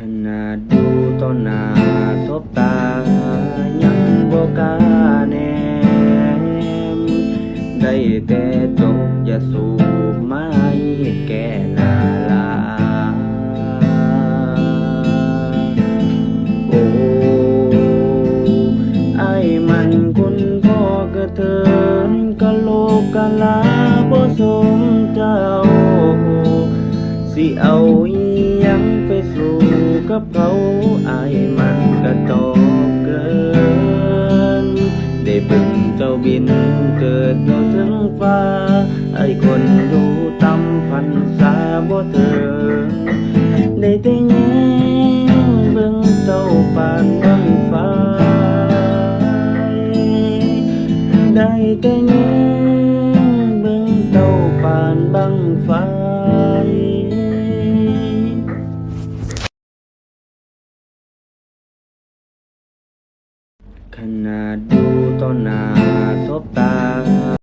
ขนาดดูต่อหน้าสบตา ยังบ่กล้าแนม ได้แต่ตกอย่าสูบไม้แก่นาลา โอ้ไอ้มันคุณพ่อกระเทินกะโลกกะลาบ่สมเจ้า สิเอาอี กับเขาไอ้มันก็ตอบเกิน ได้เบิ่งเจ้าบินเกิดอยู่ถึงฟ้าไอ้คนดูตำพันษาบ่เถิงได้แต่แย้งเบิ่งเจ้าปานบังฟ้า ได้แต่แย้งเบิ่งเจ้าปานบังไฟ ขนาดดูต่อหน้าสบตา